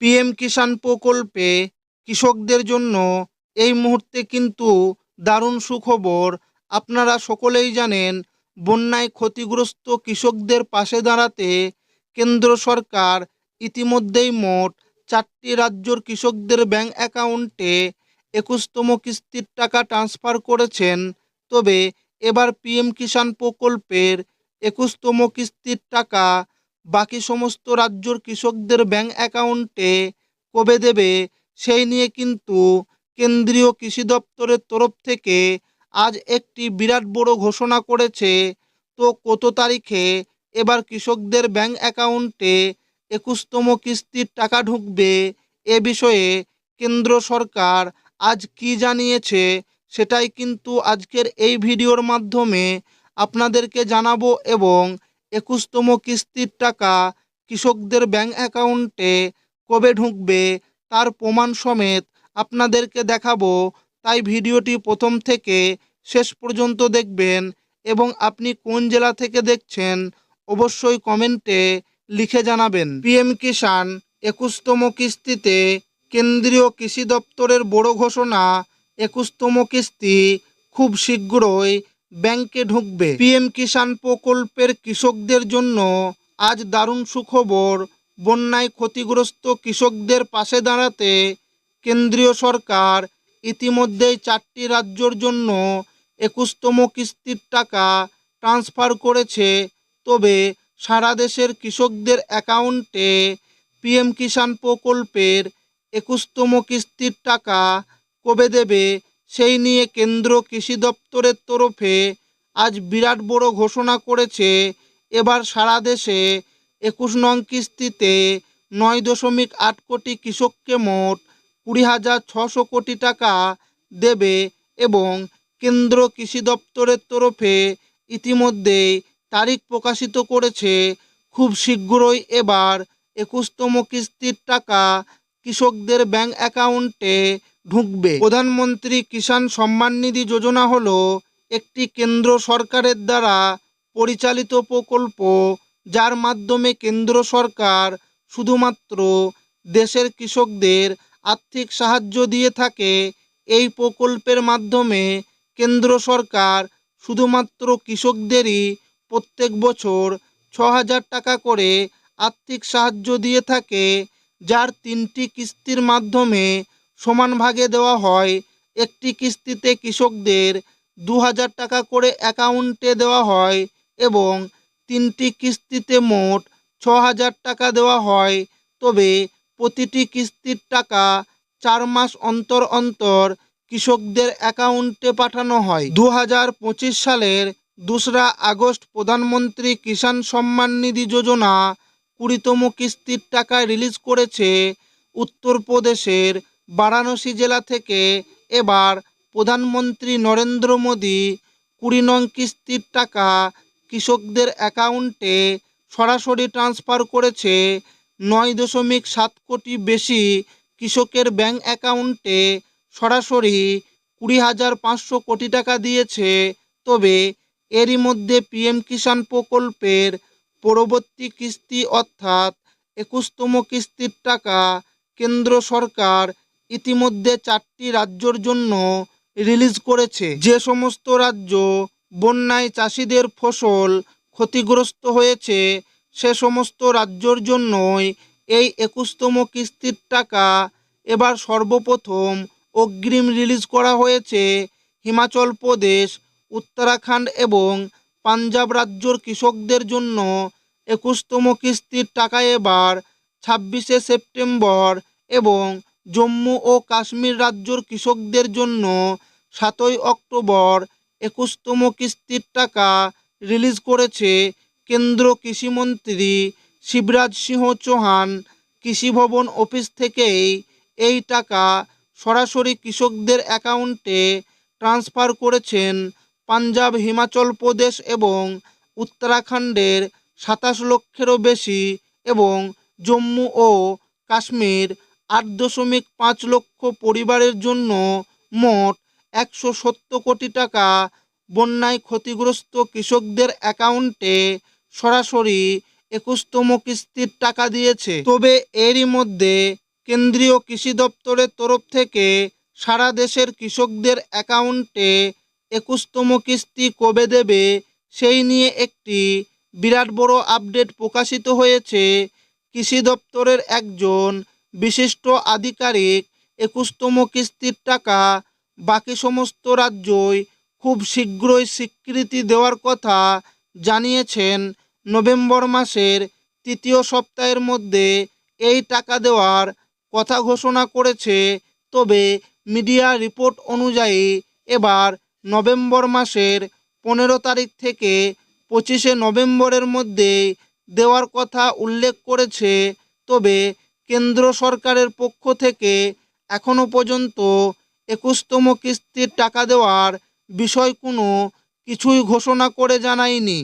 PM কিষাণ প্রকল্পে কৃষকদের জন্য এই মুহূর্তে কিন্তু দারুণ সুখবর। আপনারা সকলেই জানেন, বন্যায় ক্ষতিগ্রস্ত কৃষকদের পাশে দাঁড়াতে কেন্দ্র সরকার ইতিমধ্যেই মোট চারটি রাজ্যর কৃষকদের ব্যাংক অ্যাকাউন্টে একুশতম কিস্তির টাকা ট্রান্সফার করেছেন। তবে এবার পিএম কিষাণ প্রকল্পের একুশতম কিস্তির টাকা বাকি সমস্ত রাজ্যর কৃষকদের ব্যাংক অ্যাকাউন্টে কবে দেবে, সেই নিয়ে কিন্তু কেন্দ্রীয় কৃষি দপ্তরের তরফ থেকে আজ একটি বিরাট বড় ঘোষণা করেছে। তো কত তারিখে এবার কৃষকদের ব্যাংক অ্যাকাউন্টে একুশতম কিস্তির টাকা ঢুকবে, এ বিষয়ে কেন্দ্র সরকার আজ কি জানিয়েছে সেটাই কিন্তু আজকের এই ভিডিওর মাধ্যমে আপনাদেরকে জানাব এবং একুশতম কিস্তির টাকা কৃষকদের ব্যাংক অ্যাকাউন্টে কবে ঢুকবে তার প্রমাণ সমেত আপনাদেরকে দেখাবো। তাই ভিডিওটি প্রথম থেকে শেষ পর্যন্ত দেখবেন এবং আপনি কোন জেলা থেকে দেখছেন অবশ্যই কমেন্টে লিখে জানাবেন। পিএম কিষাণ একুশতম কিস্তিতে কেন্দ্রীয় কৃষি দপ্তরের বড় ঘোষণা, একুশতম কিস্তি খুব শীঘ্রই ব্যাংকে ঢুকবে। পিএম কিষাণ প্রকল্পের কৃষকদের জন্য আজ দারুণ সুখবর। বন্যায় ক্ষতিগ্রস্ত কৃষকদের পাশে দাঁড়াতে কেন্দ্রীয় সরকার ইতিমধ্যেই চারটি রাজ্যর জন্য একুশতম কিস্তির টাকা ট্রান্সফার করেছে। তবে সারা দেশের কৃষকদের অ্যাকাউন্টে পিএম কিষাণ প্রকল্পের একুশতম কিস্তির টাকা কবে দেবে সেই নিয়ে কেন্দ্র কৃষি দপ্তরের তরফে আজ বিরাট বড় ঘোষণা করেছে, এবার সারা দেশে একুশ নং কিস্তিতে নয় দশমিক আট কোটি কৃষককে মোট কুড়ি হাজার ছশো কোটি টাকা দেবে এবং কেন্দ্র কৃষি দপ্তরের তরফে ইতিমধ্যেই তারিখ প্রকাশিত করেছে, খুব শীঘ্রই এবার একুশতম কিস্তির টাকা কৃষকদের ব্যাংক অ্যাকাউন্টে ঢুকবে। প্রধানমন্ত্রী কিষাণ সম্মান নিধি যোজনা হলো একটি কেন্দ্র সরকারের দ্বারা পরিচালিত প্রকল্প যার মাধ্যমে কেন্দ্র সরকার শুধুমাত্র দেশের কৃষকদের আর্থিক সাহায্য দিয়ে থাকে। এই প্রকল্পের মাধ্যমে কেন্দ্র সরকার শুধুমাত্র কৃষকদেরই প্রত্যেক বছর ছ হাজার টাকা করে আর্থিক সাহায্য দিয়ে থাকে, যার তিনটি কিস্তির মাধ্যমে সমান ভাগে দেওয়া হয়। একটি কিস্তিতে কৃষকদের দু হাজার টাকা করে অ্যাকাউন্টে দেওয়া হয় এবং তিনটি কিস্তিতে মোট ছ হাজার টাকা দেওয়া হয়। তবে প্রতিটি কিস্তির টাকা চার মাস অন্তর অন্তর কৃষকদের অ্যাকাউন্টে পাঠানো হয়। দু হাজার পঁচিশ সালের দোসরা আগস্ট প্রধানমন্ত্রী কিষাণ সম্মান নিধি যোজনা কুড়িতম কিস্তির টাকা রিলিজ করেছে উত্তরপ্রদেশের বারাণসী জেলা থেকে এবার প্রধানমন্ত্রী নরেন্দ্র মোদী কুড়ি নং কিস্তির টাকা কৃষকদের অ্যাকাউন্টে সরাসরি ট্রান্সফার করেছে নয় দশমিক সাত কোটি বেশি কৃষকের ব্যাংক অ্যাকাউন্টে সরাসরি কুড়ি হাজার পাঁচশো কোটি টাকা দিয়েছে। তবে এরই মধ্যে পিএম কিষাণ প্রকল্পের পরবর্তী কিস্তি অর্থাৎ একুশতম কিস্তির টাকা কেন্দ্র সরকার ইতিমধ্যে চারটি রাজ্যর জন্য রিলিজ করেছে। যে সমস্ত রাজ্য বন্যায় চাষিদের ফসল ক্ষতিগ্রস্ত হয়েছে, সে সমস্ত রাজ্যর জন্যই এই একুশতম কিস্তির টাকা এবার সর্বপ্রথম অগ্রিম রিলিজ করা হয়েছে হিমাচল প্রদেশ, উত্তরাখণ্ড এবং পাঞ্জাব রাজ্যর কৃষকদের জন্য একুশতম কিস্তির টাকা এবার ছাব্বিশে সেপ্টেম্বর এবং জম্মু ও কাশ্মীর রাজ্যর কৃষকদের জন্য সাতই অক্টোবর একুশতম কিস্তির টাকা রিলিজ করেছে কেন্দ্র কৃষিমন্ত্রী শিবরাজ সিংহ চৌহান। কৃষি ভবন অফিস থেকেই এই টাকা সরাসরি কৃষকদের অ্যাকাউন্টে ট্রান্সফার করেছেন পাঞ্জাব, হিমাচল প্রদেশ এবং উত্তরাখণ্ডের সাতাশ লক্ষেরও বেশি এবং জম্মু ও কাশ্মীর আট দশমিক পাঁচ লক্ষ পরিবারের জন্য মোট একশো সত্তর কোটি টাকা বন্যায় ক্ষতিগ্রস্ত কৃষকদের অ্যাকাউন্টে সরাসরি একুশতম কিস্তির টাকা দিয়েছে। তবে এরই মধ্যে কেন্দ্রীয় কৃষি দপ্তরের তরফ থেকে সারা দেশের কৃষকদের অ্যাকাউন্টে একুশতম কিস্তি কবে দেবে সেই নিয়ে একটি বিরাট বড় আপডেট প্রকাশিত হয়েছে। কৃষি দপ্তরের একজন বিশিষ্ট আধিকারিক একুশতম কিস্তির টাকা বাকি সমস্ত রাজ্যই খুব শীঘ্রই স্বীকৃতি দেওয়ার কথা জানিয়েছেন নভেম্বর মাসের তৃতীয় সপ্তাহের মধ্যে এই টাকা দেওয়ার কথা ঘোষণা করেছে। তবে মিডিয়া রিপোর্ট অনুযায়ী এবার নভেম্বর মাসের পনেরো তারিখ থেকে পঁচিশে নভেম্বরের মধ্যে দেওয়ার কথা উল্লেখ করেছে। তবে কেন্দ্র সরকারের পক্ষ থেকে এখনও পর্যন্ত একুশতম কিস্তির টাকা দেওয়ার বিষয় কোনো কিছুই ঘোষণা করে জানায়নি।